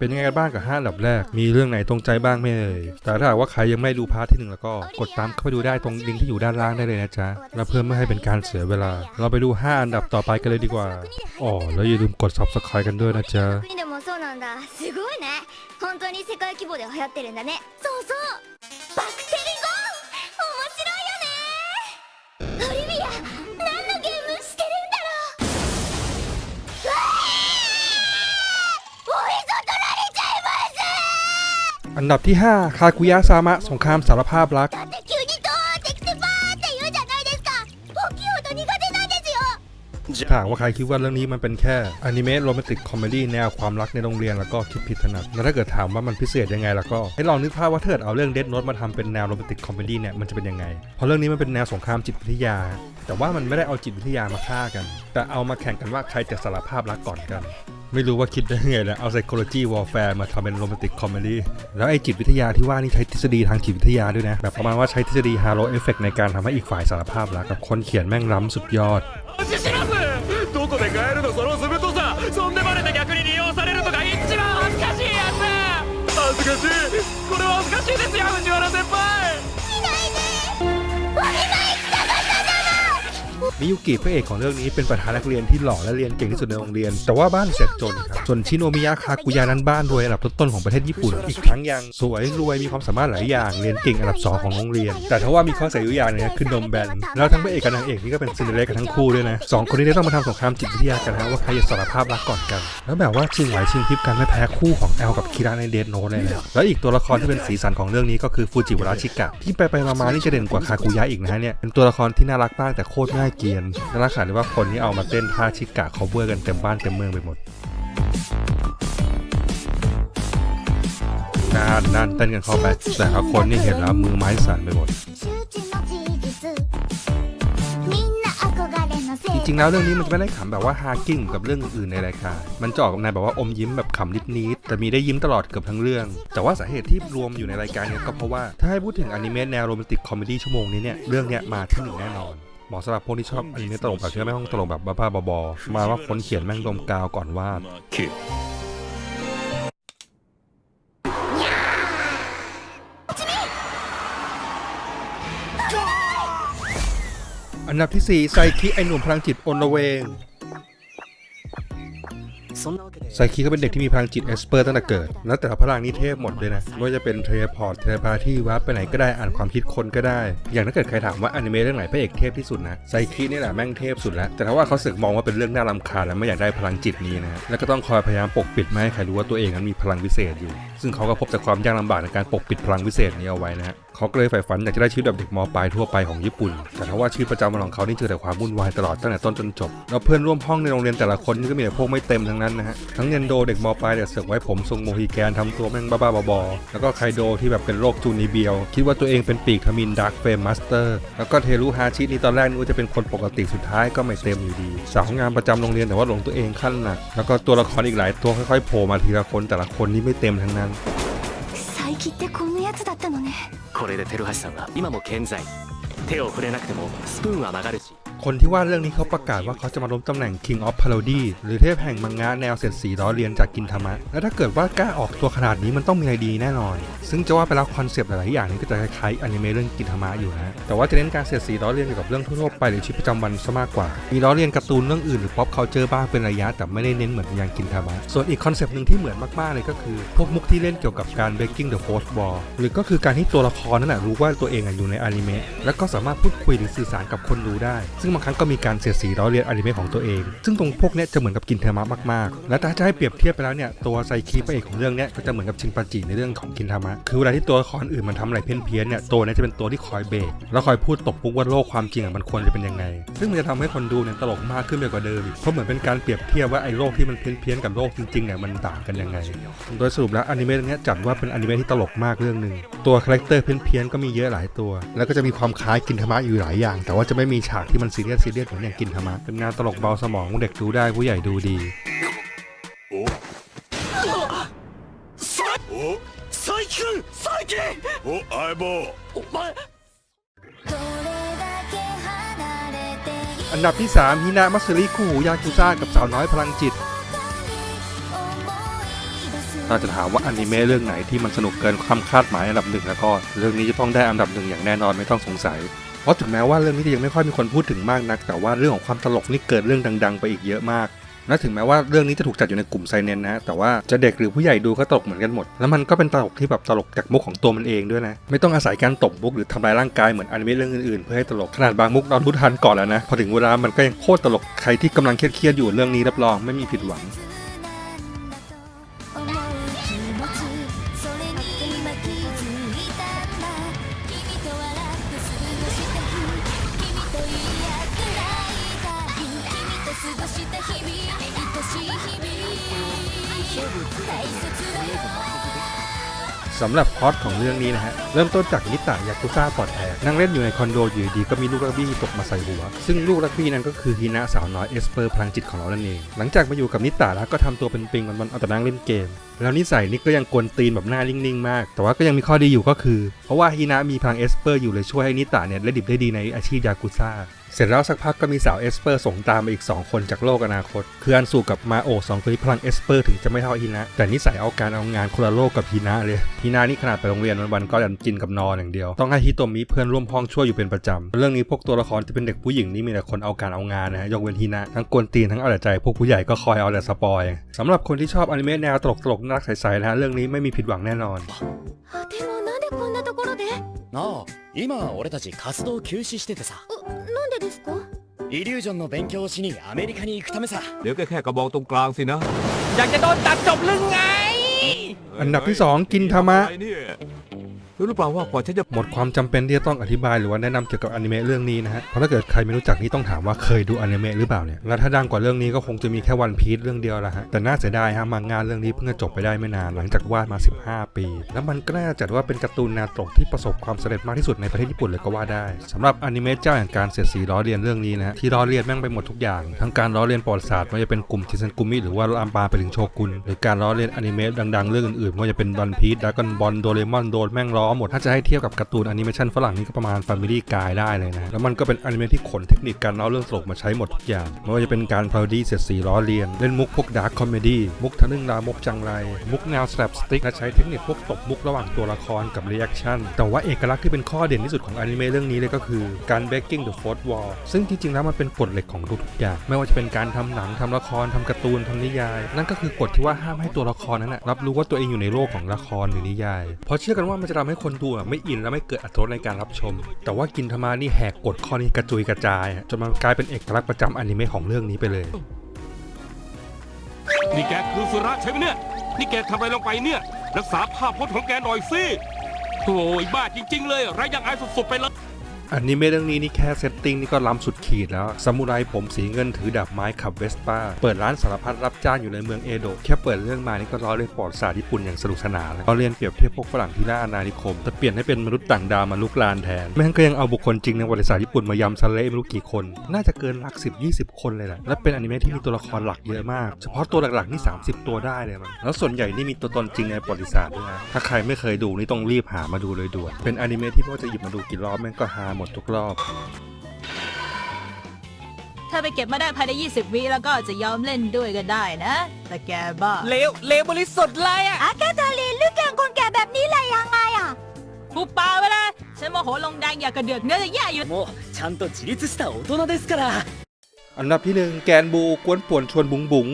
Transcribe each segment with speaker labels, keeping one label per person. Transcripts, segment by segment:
Speaker 1: เป็นยังไงกันบ้างกับห้าอันดับแรก มีเรื่องไหนตรงใจบ้างไหมเอ่ย แต่ถ้าหากว่าใครยังไม่ดูพาร์ทที่หนึ่งแล้วก็กดตามเข้าไปดูได้ตรงลิงก์ที่อยู่ด้านล่างได้เลยนะจ๊ะ และเพื่อไม่ให้เป็นการเสียเวลา เราไปดู 5 อันดับต่อไปกันเลยดีกว่า อ๋อ แล้วอย่าลืมกด subscribe กันด้วยนะจ๊ะ
Speaker 2: 国でもそうなんだすごいね本当に世界規模で流行ってるんだねそうそうバクテリゴン面白いよねオリビア
Speaker 1: อันดับที่ 5 คากุยะซามะสงครามสารภาพรัก ถามว่าใครคิดว่าเรื่องนี้มันเป็นแค่อนิเมะโรแมนติกคอมเมดี้แนวความรักในโรงเรียนแล้วก็คิดผิดถนัดแล้วถ้าเกิดถามว่ามันพิเศษยังไงแล้วก็ให้ลองนึกภาพว่าเธอเอาเรื่องเดดโนตมาทำเป็นแนวโรแมนติกคอมเมดี้เนี่ยมันจะเป็นยังไงเพราะเรื่องนี้มันเป็นแนวสงครามจิตวิทยา แต่ว่ามันไม่ได้เอาจิตวิทยามาฆ่ากัน แต่เอามาแข่งกันว่าใครจะสารภาพรักก่อนกัน ไม่รู้ว่าคิดได้ยังไงนะเอา psychology warfare มาทำเป็นโรแมนติกคอมเมดี้แล้วไอ้จิตวิทยาที่ว่านี่ใช้ทฤษฎีทางจิตวิทยาด้วยนะแบบประมาณว่าใช้ทฤษฎี halo effect ในการทำให้อีกฝ่ายสารภาพรักกับคนเขียนแม่งล้ำสุดยอด มิยุกิพระเอกของเรื่องนี้เป็นประธานนักเรียนที่หล่อและเรียนเก่งที่สุดในโรงเรียน แต่ว่าบ้านเสียจนครับส่วนชิโนมิยะคากุยานั้นบ้านรวยอันดับต้นๆของประเทศญี่ปุ่น อีกทั้งยังสวยรวยมีความสามารถหลายอย่างเรียนเก่งอันดับสองของโรงเรียน แต่ถ้าว่ามีข้อเสียอยู่อย่างหนึงนะคือนมแบนแล้วทั้งพระเอกกับนางเอกนี่ก็เป็นซินเดอเรลล่ากันทั้งคู่ด้วยนะสองคนนี้ได้ต้องมาทำสงครามจิตวิทยากันนะว่าใครจะสารภาพรักก่อนกัน แล้วแบบว่าชิงไหวชิงพริบกันไม่แพ้คู่ของแอลกับคิระในเดนโนเลยนะแล้วอีกตัวละครที่เป็นสีสันของเรื่องนี้ก็คือฟูจิวาระชิกะที่ไปไปมาๆนี่จะเด่นกว่าคากุยะอีกนะฮะเนี่ยเป็นตัวละครที่น่ารักมากแต่โคตรน่าเกียนนั่นแหลเรียว่าคนที่เอามาเต้นท่าชิกะ cover กันเต็มบ้านเต็มเมืองไปหมดนานนานเต้นกันเข้าไป แต่ละคนนี่เห็นแล้วมือไม้สั่นไปหมด จริงๆแล้วเรื่องนี้มันจะไม่ได้ขำแบบว่าฮากิ้งกับเรื่องอื่นในรายการ มันจะออกในแบบว่าอมยิ้มแบบขำนิดๆ แต่มีได้ยิ้มตลอดเกือบทั้งเรื่อง แต่ว่าสาเหตุที่รวมอยู่ในรายการนี้ก็เพราะว่า ถ้าให้พูดถึงอนิเมะแนวโรแมนติกคอมเมดี้ชั่วโมงนี้เนี่ย เรื่องเนี้ยมาที่หนึ่งแน่นอน เหมาะสำหรับพวกที่ชอบอนิเมะตลกแบบที่ไม่ต้องตลกแบบบ้าๆบอๆมาว่าคนเขียนแม่งดมกาวก่อนวาดอันดับที่4ไซคิไอหนุ่มพลังจิตโอนละเวง ไซคิก็เป็นเด็กที่มีพลังจิตเอสเปอร์ตั้งแต่เกิด แล้วแต่ละพลังนี่เทพหมดเลยนะไม่ว่าจะเป็นเทเลพอร์ตเทเลพาที่วาร์ปไปไหนก็ได้อ่านความคิดคนก็ได้ อย่างถ้าเกิดใครถามว่าอนิเมะเรื่องไหนพระเอกเทพที่สุดนะไซคินี่แหละแม่งเทพสุดแล้ว แต่ถ้าว่าเขาสึกมองว่าเป็นเรื่องน่ารำคาญและไม่อยากได้พลังจิตนี้นะแล้วก็ต้องคอยพยายามปกปิดไม่ให้ใครรู้ว่าตัวเองนั้นมีพลังวิเศษอยู่ ซึ่งเขาก็พบแต่ความยากลำบากในการปกปิดพลังวิเศษนี้เอาไว้นะฮะเขาก็เลยใฝ่ฝันอยากจะได้ชีวิตแบบเด็กมปลายทั่วไปของญี่ปุ่น แต่ถ้าว่าชีวิตประจำวันของเขานี่เจอแต่ความวุ่นวายตลอดตั้งแต่ต้นจนจบ แล้วเพื่อนร่วมห้องในโรงเรียนแต่ละคนนี่ก็มีแต่พวกไม่เต็มทั้งนั้นนะฮะทงเนนโดเด็กมปลายเนี่ยเสือกไว้ผมทรงโมฮิแกนทำตัวแม่งบ้าๆบอๆแล้วก็ไคโดที่แบบเป็นโรคจูนิเบียว คิดว่าตัวเองเป็นปีกทมินดาร์คเฟมมาสเตอร์ แล้วก็เทรุฮาชินี่ตอนแรกนึกว่าจะเป็นคนปกติสุดท้ายก็ไม่เต็มอยู่ดี สาวงานประจำโรงเรียนแต่ว่าหลงตัวเองขั้นหนัก แล้วก็ตัวละครอีกหลายตัวค่อยๆโผล่มาทีละคนแต่ละคนนี่ไม่เต็มทั้งนั้น
Speaker 2: 佐伯ってこんなやつだったのね
Speaker 3: これでテルハシさんは今も健在手を触れなくてもスプーンは曲がるし
Speaker 1: คนที่ว่าเรื่องนี้เขาประกาศว่าเขาจะมาล้มตำแหน่ง King of Parody หรือเทพแห่งมังงะแนวเสียดสีล้อเลียนจากกินธรรมะ และถ้าเกิดว่ากล้าออกตัวขนาดนี้มันต้องมีอะไรดีแน่นอน ซึ่งจะว่าไปแล้วคอนเซปต์หลายๆอย่างนี้ก็จะคล้ายๆอนิเมะเรื่องกินธรรมะอยู่นะแต่ว่าจะเน้นการเสียดสีล้อเลียนเกี่ยวกับเรื่องทั่วๆไปหรือชีวิตประจำวันซะมากกว่า มีล้อเลียนการ์ตูนเรื่องอื่นหรือ pop culture บ้างเป็นระยะแต่ไม่ได้เน้นเหมือนอย่างกินธรรมะส่วนอีกคอนเซปต์หนึ่งที่เหมือนมากๆเลยก็คือ พวกมุกที่เล่นเกี่ยวกับการ breaking the fourth wall หรือก็คือการที่ตัวละครนั้นนะรู้ว่าตัวเองอยู่ในอนิเมะแล้วก็สามารถพูดคุยหรือสื่อสารกับคนดูได้ซึ่งบางครั้งก็มีการเสียดสีล้อเลียนอนิเมะของตัวเอง ซึ่งตรงพวกเนี้ยจะเหมือนกับกินเทามะมากๆ และถ้าจะให้เปรียบเทียบไปแล้วเนี่ยตัวไซคิพระเอกของเรื่องเนี้ยก็จะเหมือนกับชินปาจิในเรื่องของกินเทามะ คือเวลาที่ตัวละครอื่นมันทำอะไรเพี้ยนๆเนี่ยตัวเนี้ยจะเป็นตัวที่คอยเบรกแล้วคอยพูดตบปุกว่าโลกความจริงอะมันควรจะเป็นยังไง ซึ่งมันจะทำให้คนดูเนี่ยตลกมากขึ้นไปกว่าเดิมอีกเพราะเหมือนเป็นการเปรียบเทียบว่าไอ้โลกที่มันเพี้ยนๆกับโลกจริงๆเนี่ยมันต่างกันยังไง โดยสรุปแล้วอนิเมะเรื่องเนี้ยจัดว่าเป็นอนิเมะที่ตลกมากเรื่องหนึ่งตัวคาแรคเตอร์เพี้ยนๆก็มีเยอะหลายตัว แล้วก็จะมีความคล้ายกินธรรมะอยู่หลายอย่าง แต่ว่าจะไม่มีฉากที่มันซีเรียสซีเรียสผมอย่างกินธรรมะเป็นงานตลกเบาสมองเด็กดูได้ผู้ใหญ่ดูดีอันดับที่ 3ฮินามัสริคู่หูยากุซ่ากับสาวน้อยพลังจิตถ้าจะถามว่าอนิเมะเรื่องไหนที่มันสนุกเกินความคาดหมายอันดับหนึ่งแล้วก็ เรื่องนี้จะต้องได้อันดับหนึ่งอย่างแน่นอนไม่ต้องสงสัย เพราะถึงแม้ว่าเรื่องนี้จะยังไม่ค่อยมีคนพูดถึงมากนัก แต่ว่าเรื่องของความตลกนี่เกิดเรื่องดัง ๆ ไปอีกเยอะมากและถึงแม้ว่าเรื่องนี้จะถูกจัดอยู่ในกลุ่มไซเนนนะ แต่ว่าจะเด็กหรือผู้ใหญ่ดูก็ตลกเหมือนกันหมด แล้วมันก็เป็นตลกที่แบบตลกจากมุกของตัวมันเองด้วยนะ ไม่ต้องอาศัยการตบมุกหรือทำลายร่างกายเหมือนอนิเมะเรื่องอื่นๆ เพื่อให้ตลกขนาดบางมุกเรารู้ทันก่อนแล้วนะ พอถึงเวลามันก็ยังโคตรตลกใครที่กำลังเครียดๆอยู่เรื่องนี้รับรองไม่มีผิดหวัง สำหรับพอตของเรื่องนี้นะฮะ เริ่มต้นจากนิตะยากุซ่าปลอดแอกนั่งเล่นอยู่ในคอนโดอยู่ดีก็มีลูกรักบี้ตกมาใส่หัว ซึ่งลูกรักบี้นั้นก็คือฮินะสาวน้อยเอสเปอร์พลังจิตของเรานั่นเอง หลังจากมาอยู่กับนิตะแล้วก็ทำตัวเป็นปิงวันๆเอาแต่นั่งเล่นเกม แล้วนิสัยนี่ก็ยังกวนตีนแบบหน้านิ่งๆมาก แต่ว่าก็ยังมีข้อดีอยู่ก็คือ เพราะว่าฮินะมีพลังเอสเปอร์อยู่เลยช่วยให้นิตะเนี่ยเล่นดิบได้ดีในอาชีพยากุซ่า เสร็จแล้วสักพักก็มีสาวเอสเปอร์ส่งตามมาอีก 2 คนจากโลกอนาคต คืออันสู่กับมาโอะสองคนนี้พลังเอสเปอร์ถึงจะไม่เท่าฮินะ แต่นิสัยเอาการเอางานคนละโลกกับฮินะเลยฮินะนี่ขนาดไปโรงเรียนวันๆก็ดันกินกับนอนอย่างเดียว ต้องให้ฮิโตมิเพื่อนร่วมห้องช่วยอยู่เป็นประจำเรื่องนี้พวกตัวละครที่เป็นเด็กผู้หญิงนี่มีแต่คนเอาการเอางานนะฮะยกเว้นฮินะทั้งกวนตีนทั้งเอาแต่ใจพวกผู้ใหญ่ก็คอยเอาแต่สปอยสำหรับคนที่ชอบอนิเมะแนวตลกๆน่ารักใสๆนะฮะเรื่องนี้ไม่มีผิดหวังแน่นอน
Speaker 2: あでもなんでこんなところで
Speaker 4: ああ今俺たち活動休止しててさ
Speaker 2: なん でですか
Speaker 4: イリュージョンの勉強をしにアメリカに行くためさ
Speaker 5: เดี๋ยวก็แค่กระบองตรงกลางสินะ
Speaker 3: อยากจะโดนตัดจบหรือไง
Speaker 1: อันดับที่สองกินธรรมะ
Speaker 5: อะไรเนี่ย รู้หรือเปล่าว่ากว่าฉันจะ
Speaker 1: หมดความจำเป็นที่จะต้องอธิบายหรือว่าแนะนำเกี่ยวกับอนิเมะเรื่องนี้นะฮะ เพราะถ้าเกิดใครไม่รู้จักนี่ต้องถามว่าเคยดูอนิเมะหรือเปล่าเนี่ย แล้วถ้าดังกว่าเรื่องนี้ก็คงจะมีแค่วันพีซเรื่องเดียวละฮะ แต่น่าเสียดายฮะมังงานเรื่องนี้เพิ่งจะจบไปได้ไม่นานหลังจากวาดมา 15 ปี แล้วมันก็น่าจัดว่าเป็นการ์ตูนแนวตกที่ประสบความสำเร็จมากที่สุดในประเทศญี่ปุ่นเลยก็ว่าได้สำหรับอนิเมะเจ้าอย่างการเสียดสีล้อเลียนเรื่องนี้นะฮะที่ล้อเลียนแม่งไปหมดทุกอย่างทั้งการล้อเลียนประวัติศาสตร์ไม่ว่าจะเป็นกลุ่มทิซันกุมิหรือว่าลามปาไปถึงโชกุนหรือการล้อเลียนอนิเมะดังๆเรื่องอื่นๆไม่ว่าจะเป็นวันพีซดากอนบอลโดเรมอนโดนแม่งล้อหมด ถ้าจะให้เทียบกับการ์ตูนแอนิเมชันฝรั่งนี่ก็ประมาณ Family Guy ได้เลยนะ แล้วมันก็เป็นอนิเมะที่ขนเทคนิคการเล่าเรื่องตลกมาใช้หมดทุกอย่าง ไม่ว่าจะเป็นการพาโรดี้เสียดสีล้อเลียน เล่นมุกพวกดาร์คคอมเมดี้มุกทะลึ่งรามกจังไร มุกแนวสแลปสติ๊กและใช้เทคนิคพวกตบมุกระหว่างตัวละครกับรีแอคชั่นแต่ว่าเอกลักษณ์ที่เป็นข้อเด่นที่สุดของอนิเมะเรื่องนี้เลยก็คือการ breaking the fourth wall ซึ่งจริงๆแล้วมันเป็นกฎเหล็กของทุกๆอย่าง ไม่ว่าจะเป็นการทำหนังทำละครทำการ์ตูนทำนิยาย นั่นก็คือกฎที่ว่าห้ามให้ตัวละครนั้นนะรับรู้ว่าตัวเองอยู่ในโลกของละครหรือนิยาย เพราะเชื่อกันว่ามันจะทำให้คนดูไม่อินและไม่เกิดอัตรสในการรับชม แต่ว่ากินธมานี่แหกกฎข้อนี้กระจุยกระจายจนมันกลายเป็นเอกลักษณ์ประจำอนิเมะของเรื่องนี้ไปเลย
Speaker 5: นี่แกคือสุระใช่ไหมเนี่ย นี่แกทำอะไรลงไปเนี่ย รักษาภาพพจน์ของแกหน่อยสิโอ้ยบ้าจริง ๆ เลยไรยังอายสุดๆไปเลย
Speaker 1: อันิเมเรื่องนี้นี่แค่เซตติ้งนี่ก็ล้ำสุดขีดแล้วซามูไรผมสีเงินถือดาบไม้ขับเวสป้า เปิดร้านสารพัดรับจ้างอยู่ในเมืองเอโดะแค่เปิดเรื่องมานี่ก็ล้อเลียนปอดศาสตร์ญี่ปุ่นอย่างสนุกสนานเลยเขาเรียนเปรียบเทียบพวกฝรั่งที่ล่าอาณานิคมแต่เปลี่ยนให้เป็นมนุษย์ต่างดาวมาลุกลานแทนแม่งก็ยังเอาบุคคลจริงในประวัติศาสตร์ญี่ปุ่นมายำซะเละไม่รู้กี่คน น่าจะเกินหลัก10 20 คนเลยแหละและเป็นอนิเมะที่มีตัวละครหลักเยอะมาก เฉพาะตัวหลักๆนี่ 30 ตัวได้เลยมั้งแล้วส่วนใหญ่นี่มีตัวตนจริงในประวัติศาสตร์ด้วยนะถ้าใครไม่เคยดูนี่ต้องรีบหามาดูเลยด่วนเป็นอนิเมะที่ไม่ว่าจะหยิบมาดูกี่รอบแม่งก็ฮาหมดทุกรอบ
Speaker 6: ถ้าไปเก็บมาได้ภายใน 20 วิแล้วก็จะยอมเล่นด้วยก็ได้นะ แต่แกบ้า
Speaker 3: เลวเลวบริสุทธิ์เลยอะ
Speaker 2: อาแกตาลีเลือกแกงคนแก่แบบนี้เลยยังไงอ่ะ
Speaker 6: ผู้ปาไปเลยฉันโมโหลงแดงอยากกระเดือกเนื้อจะแย่อยู่
Speaker 4: もうちゃんと自立した大人ですから
Speaker 1: อันดับที่หนึ่งแกนบูกวนป่วนชวนบุงบุง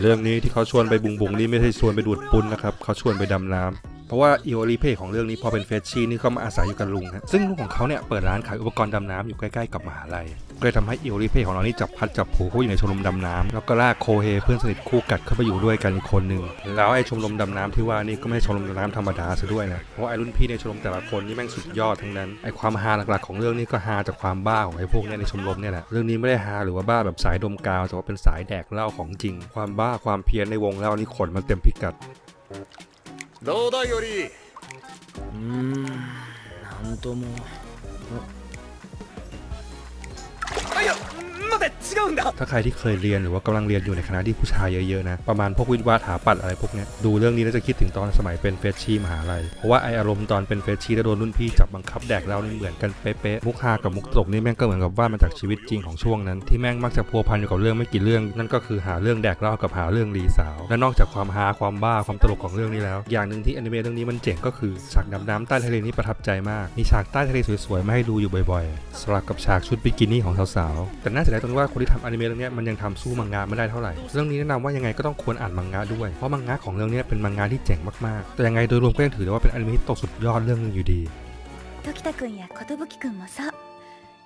Speaker 1: เรื่องนี้ที่เขาชวนไปบุงบุงนี่ไม่ใช่ชวนไปดูดปุนนะครับ เขาชวนไปดำน้ำ เพราะว่าอีโอริเพของเรื่องนี้พอเป็นเฟชชี่นี่เขามาอาศัยอยู่กับลุงฮะซึ่งลุงของเขาเนี่ยเปิดร้านขายอุปกรณ์ดำน้ำอยู่ใกล้ๆกับมหาลัยก็เลยทำให้อีโอริเพของเรานี่จับพัดจับผูเขาอยู่ในชมรมดำน้ำแล้วก็ลากโคเฮเพื่อนสนิทคู่กัดเข้าไปอยู่ด้วยกันอีกคนหนึ่งแล้วไอ้ชมรมดำน้ำที่ว่านี่ก็ไม่ใช่ชมรมดำน้ำธรรมดาซะด้วยนะเพราะไอ้รุ่นพี่ในชมรมแต่ละคนนี่แม่งสุดยอดทั้งนั้นไอ้ความฮาหลักๆของเรื่องนี้ก็ฮาจากความบ้าของไอ้พวกเนี้ในชมรมเนี่ยแหละเรื่องนี้ไม่ได้ฮาหรือว่าบ้าแบบสายดมกาวแต่ว่าเป็นสายแดกเหล้าของจริง ความบ้าความเพี้ยนในวงเล้านี่ขนมันเต็มพิกัด
Speaker 4: どうだより。うーんなんとも。
Speaker 3: あいや待て違うんだ
Speaker 1: ถ้าใครที่เคยเรียนหรือว่ากำลังเรียนอยู่ในคณะที่ผู้ชายเยอะๆนะ ประมาณพวกวิทย์วาถาปัดอะไรพวกเนี้ยดูเรื่องนี้แล้วจะคิดถึงตอนสมัยเป็นเฟรชชี่มหาลัย เพราะว่าไออารมณ์ตอนเป็นเฟรชชี่แล้วโดนรุ่นพี่จับบังคับแดกเหล้านี่เหมือนกันเป๊ะๆมุกฮากับมุกตลกนี่แม่งก็เหมือนกับว่ามาจากชีวิตจริงของช่วงนั้น ที่แม่งมักจะพัวพันอยู่กับเรื่องไม่กี่เรื่อง นั่นก็คือหาเรื่องแดกเหล้ากับหาเรื่องรีสาว และนอกจากความฮาความบ้าความตลกของเรื่องนี้แล้ว อย่างหนึ่งที่อนิเมะเรื่องนี้มันเจ๋งก็คือฉากดำน้ำใต้ทะเลนี่ประทับใจมาก มีฉากใต้ทะเลสวยๆมาให้ดูอยู่บ่อยๆสลับกับฉากชุดบิกินี่ของสาวๆ แต่น่าเสียดายตรงที่ว่าคน ที่ทำอนิเมะเรื่องเนี้ยมันยังทำสู้มังงะไม่ได้เท่าไหร่ เรื่องนี้แนะนำว่ายังไงก็ต้องควรอ่านมังงะด้วย เพราะมังงะของเรื่องเนี้ยเป็นมังงะที่เจ๋งมากๆ แต่ยังไงโดยรวมก็ยังถือได้ว่าเป็นอนิเมะที่ตกสุดยอดเรื่องหนึงอยู่ดี
Speaker 2: 時田くんや寿くんもそう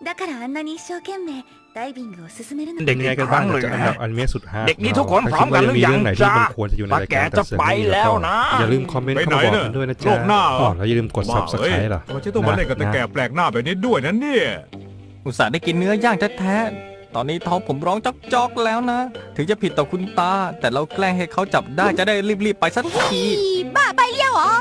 Speaker 2: だからあんなに一生懸命ダイビングを進めるの
Speaker 1: เป็นยังไงกันบ้างกับอันดับอนิเมะสุดฮา
Speaker 7: เด็กนี่ทุกคนพร้อมกันหรือยัง
Speaker 1: ถ้าคิดว่ามีเรื่องไหนที่
Speaker 7: จ๊ะ
Speaker 1: มันควรจะอยู่ในรายการ
Speaker 7: ว่าแกจะไปแล้วนะ
Speaker 1: อย่าลืมคอมเมนต์เข้ามาบอกกันด้วยนะจ๊ะ
Speaker 8: โลกหน้า
Speaker 1: อ๋อแล้วอย่าลืมกด subscribe ล่ะ
Speaker 8: ทำไมฉันต้องมาเล่นกับแต่แก่แปลกหน้าแบบนี้ด้วยนะเนี่ย
Speaker 7: อุตส่าห์ได้กินเนื้อย่างแท้ๆ ตอนนี้ท้องผมร้องจอกๆแล้วนะ ถึงจะผิดต่อคุณตา แต่เราแกล้งให้เขาจับได้จะได้รีบๆไปสักที
Speaker 2: บ้าไปเลี้ยวเหรอ